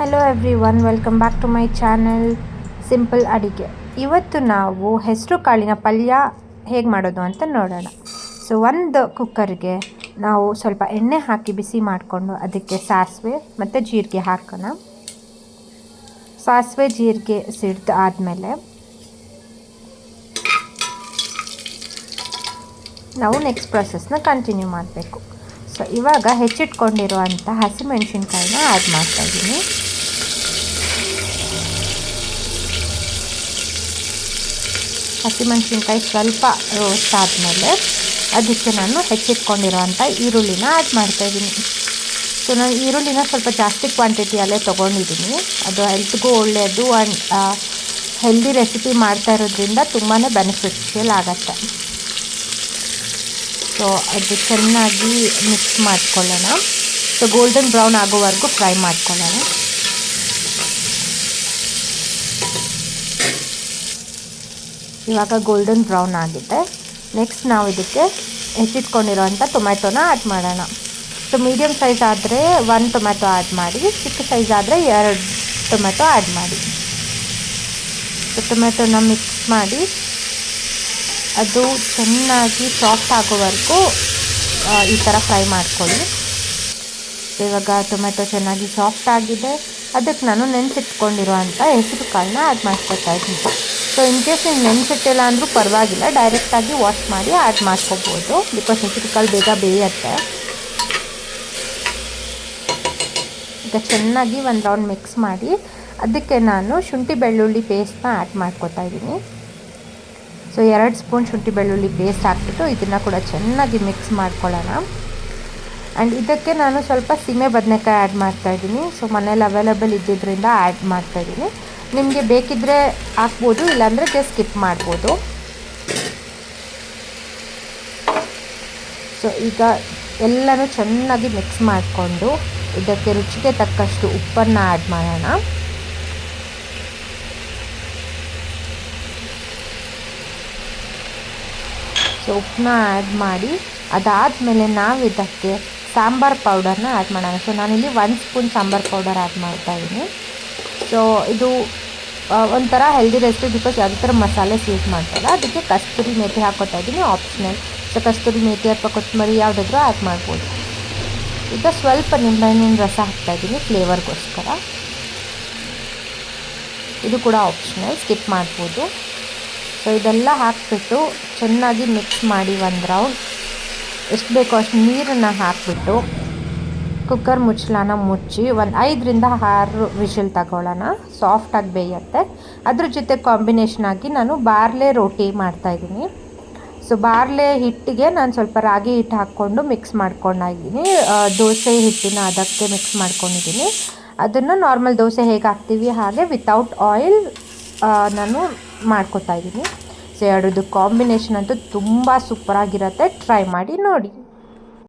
Hello everyone welcome back to my channel simple ಅಡಿಗೆ ಇವತ್ತು ನಾವು ಹೆಸರು ಕಾಳಿನ ಪಲ್ಯ ಹೇಗೆ ಮಾಡೋದು ಅಂತ ನೋಡೋಣ. ಸೊ ಒಂದು ಕುಕ್ಕರ್ಗೆ ನಾವು ಸ್ವಲ್ಪ ಎಣ್ಣೆ ಹಾಕಿ ಬಿಸಿ ಮಾಡಿಕೊಂಡು ಅದಕ್ಕೆ ಸಾಸಿವೆ ಮತ್ತು ಜೀರಿಗೆ ಹಾಕೋಣ. ಸಾಸಿವೆ, ಜೀರಿಗೆ ಸಿಡ್ದು ಆದಮೇಲೆ ನಾವು ನೆಕ್ಸ್ಟ್ ಪ್ರೊಸೆಸ್ನ ಕಂಟಿನ್ಯೂ ಮಾಡಬೇಕು. ಸೊ ಇವಾಗ ಹೆಚ್ಚಿಟ್ಕೊಂಡಿರುವಂಥ ಹಸಿಮೆಣಸಿನ್ಕಾಯಿನ ಆ್ಯಡ್ ಮಾಡ್ತಾಯಿದ್ದೀನಿ ಹಸಿಮೆಣಸಿನ್ಕಾಯಿ ಸ್ವಲ್ಪ ರೋಸ್ಟ್ ಆದಮೇಲೆ ಅದಕ್ಕೆ ನಾನು ಹೆಚ್ಚಿಟ್ಕೊಂಡಿರೋವಂಥ ಈರುಳ್ಳಿನ ಆ್ಯಡ್ ಮಾಡ್ತಾಯಿದ್ದೀನಿ ಸೊ ನಾನು ಈರುಳ್ಳಿನ ಸ್ವಲ್ಪ ಜಾಸ್ತಿ ಕ್ವಾಂಟಿಟಿಯಲ್ಲೇ ತೊಗೊಂಡಿದ್ದೀನಿ. ಅದು ಹೆಲ್ತ್ಗೂ ಒಳ್ಳೆಯದು ಆ್ಯಂಡ್ ಹೆಲ್ದಿ ರೆಸಿಪಿ ಮಾಡ್ತಾ ಇರೋದ್ರಿಂದ ತುಂಬಾ ಬೆನಿಫಿಷಿಯಲ್ ಆಗುತ್ತೆ. ಸೊ ಅದು ಚೆನ್ನಾಗಿ ಮಿಕ್ಸ್ ಮಾಡ್ಕೊಳ್ಳೋಣ. ಸೊ ಗೋಲ್ಡನ್ ಬ್ರೌನ್ ಆಗೋವರೆಗೂ ಫ್ರೈ ಮಾಡ್ಕೊಳ್ಳೋಣ. ಇವಾಗ ಗೋಲ್ಡನ್ ಬ್ರೌನ್ ಆಗಿದೆ. ನೆಕ್ಸ್ಟ್ ನಾವು ಇದಕ್ಕೆ ಹೆಚ್ಚಿಟ್ಕೊಂಡಿರೋವಂಥ ಟೊಮ್ಯಾಟೊನ ಆ್ಯಡ್ ಮಾಡೋಣ. ಸೊ ಮೀಡಿಯಮ್ ಸೈಜ್ ಆದರೆ ಒನ್ ಟೊಮ್ಯಾಟೊ ಆ್ಯಡ್ ಮಾಡಿ, ಚಿಕ್ಕ ಸೈಜ್ ಆದರೆ ಎರಡು ಟೊಮ್ಯಾಟೊ ಆ್ಯಡ್ ಮಾಡಿ. ಸೊ ಟೊಮ್ಯಾಟೊನ ಮಿಕ್ಸ್ ಮಾಡಿ, ಅದು ಚೆನ್ನಾಗಿ ಸಾಫ್ಟ್ ಆಗೋವರೆಗೂ ಈ ಥರ ಫ್ರೈ ಮಾಡಿಕೊಳ್ಳಿ. ಇವಾಗ ಟೊಮೆಟೊ ಚೆನ್ನಾಗಿ ಸಾಫ್ಟ್ ಆಗಿದೆ. ಅದಕ್ಕೆ ನಾನು ನೆನೆಸಿಟ್ಕೊಂಡಿರುವಂಥ ಹೆಸರು ಕಾಳನ್ನ ಆ್ಯಡ್ ಮಾಡ್ಕೊತಾ ಇದ್ದೀನಿ. ಸೊ ಇನ್ ಕೇಸ್ ನೀವು ನೆನೆಸಿಟ್ಟಿಲ್ಲ ಅಂದರೂ ಪರವಾಗಿಲ್ಲ. ಡೈರೆಕ್ಟಾಗಿ ವಾಶ್ ಮಾಡಿ ಆ್ಯಡ್ ಮಾಡ್ಕೋಬೋದು. ಬಿಕಾಸ್ ಹೆಸರು ಕಾಳು ಬೇಗ ಬೇಯುತ್ತೆ. ಈಗ ಚೆನ್ನಾಗಿ ಒಂದು ರೌಂಡ್ ಮಿಕ್ಸ್ ಮಾಡಿ ಅದಕ್ಕೆ ನಾನು ಶುಂಠಿ ಬೆಳ್ಳುಳ್ಳಿ ಪೇಸ್ಟ್ನ ಆ್ಯಡ್ ಮಾಡ್ಕೊತಾ ಇದ್ದೀನಿ. ಸೊ ಎರಡು ಸ್ಪೂನ್ ಶುಂಠಿ ಬೆಳ್ಳುಳ್ಳಿ ಪೇಸ್ಟ್ ಹಾಕ್ಬಿಟ್ಟು ಇದನ್ನು ಕೂಡ ಚೆನ್ನಾಗಿ ಮಿಕ್ಸ್ ಮಾಡ್ಕೊಳ್ಳೋಣ. ಆ್ಯಂಡ್ ಇದಕ್ಕೆ ನಾನು ಸ್ವಲ್ಪ ಸೀಮೆ ಬದನೆಕಾಯಿ ಆ್ಯಡ್ ಮಾಡ್ತಾಯಿದ್ದೀನಿ ಸೊ ಮನೇಲಿ ಅವೈಲೇಬಲ್ ಇದ್ದಿದ್ದರಿಂದ ಆ್ಯಡ್ ಮಾಡ್ತಾಯಿದ್ದೀನಿ ನಿಮಗೆ ಬೇಕಿದ್ದರೆ ಹಾಕ್ಬೋದು, ಇಲ್ಲಾಂದರೆ ಜಸ್ಟ್ ಸ್ಕಿಪ್ ಮಾಡ್ಬೋದು. ಸೊ ಈಗ ಎಲ್ಲನೂ ಚೆನ್ನಾಗಿ ಮಿಕ್ಸ್ ಮಾಡಿಕೊಂಡು, ಇದಕ್ಕೆ ರುಚಿಗೆ ತಕ್ಕಷ್ಟು ಉಪ್ಪನ್ನು ಆ್ಯಡ್ ಮಾಡೋಣ. ಸೊ ಉಪ್ಪನ್ನ ಆ್ಯಡ್ ಮಾಡಿ, ಅದಾದಮೇಲೆ ನಾವು ಇದಕ್ಕೆ ಸಾಂಬಾರ್ ಪೌಡರ್ನ ಆ್ಯಡ್ ಮಾಡೋಣ. ಸೊ ನಾನಿಲ್ಲಿ one spoon sambar powder add ಮಾಡ್ತಾಯಿದ್ದೀನಿ ಸೊ ಇದು ಒಂಥರ ಹೆಲ್ದಿ ರೆಸಿಪಿ ಬಿಕಾಸ್ ಯಾವುದೇ ಥರ ಮಸಾಲೆಸ್ ಯೂಸ್ ಮಾಡ್ತಾರೆ ಅದಕ್ಕೆ ಕಸ್ತೂರಿ ಮೇಥಿ ಹಾಕೋತಾ ಇದ್ದೀನಿ ಆಪ್ಷನಲ್ ಸೊ ಕಸ್ತೂರಿ ಮೇಥಿ ಅಥವಾ ಕೊತ್ತಂಬರಿ ಯಾವುದಾದ್ರೂ ಆ್ಯಡ್ ಮಾಡ್ಬೋದು. ಈಗ ಸ್ವಲ್ಪ ನಿಂಬೆಹಣ್ಣಿನ ರಸ ಹಾಕ್ತಾ ಇದ್ದೀನಿ ಫ್ಲೇವರ್ಗೋಸ್ಕರ ಇದು ಕೂಡ ಆಪ್ಷನಲ್ ಸ್ಕಿಪ್ ಮಾಡ್ಬೋದು. ಸೊ ಇದೆಲ್ಲ ಹಾಕಿಬಿಟ್ಟು ಚೆನ್ನಾಗಿ ಮಿಕ್ಸ್ ಮಾಡಿ ಒಂದು ರೌಂಡ್ ಎಷ್ಟು ಬೇಕೋ ಅಷ್ಟು ನೀರನ್ನು ಹಾಕಿಬಿಟ್ಟು ಕುಕ್ಕರ್ ಮುಚ್ಚಳನ ಮುಚ್ಚಿ ಒಂದು ಐದರಿಂದ ಆರು ವಿಷಲ್ ತಗೊಳ್ಳೋಣ. ಸಾಫ್ಟಾಗಿ ಬೇಯುತ್ತೆ. ಅದ್ರ ಜೊತೆ ಕಾಂಬಿನೇಷನ್ ಆಗಿ ನಾನು ಬಾರ್ಲೆ ರೋಟಿ ಮಾಡ್ತಾಯಿದ್ದೀನಿ ಸೊ ಬಾರ್ಲೆ ಹಿಟ್ಟಿಗೆ ನಾನು ಸ್ವಲ್ಪ ರಾಗಿ ಹಿಟ್ಟು ಹಾಕ್ಕೊಂಡು ಮಿಕ್ಸ್ ಮಾಡ್ಕೊಂಡಿದ್ದೀನಿ ದೋಸೆ ಹಿಟ್ಟಿನ ಅದಕ್ಕೆ ಮಿಕ್ಸ್ ಮಾಡ್ಕೊಂಡಿದ್ದೀನಿ. ಅದನ್ನು ನಾರ್ಮಲ್ ದೋಸೆ ಹೇಗೆ ಹಾಕ್ತೀವಿ ಹಾಗೆ ವಿತೌಟ್ ಆಯಿಲ್ ನಾನು ಮಾಡ್ಕೊತಾ ಇದ್ದೀನಿ. ಸೊ ಎರಡದು ಕಾಂಬಿನೇಷನ್ ಅಂತೂ ತುಂಬ ಸೂಪರಾಗಿರುತ್ತೆ ಟ್ರೈ ಮಾಡಿ ನೋಡಿ.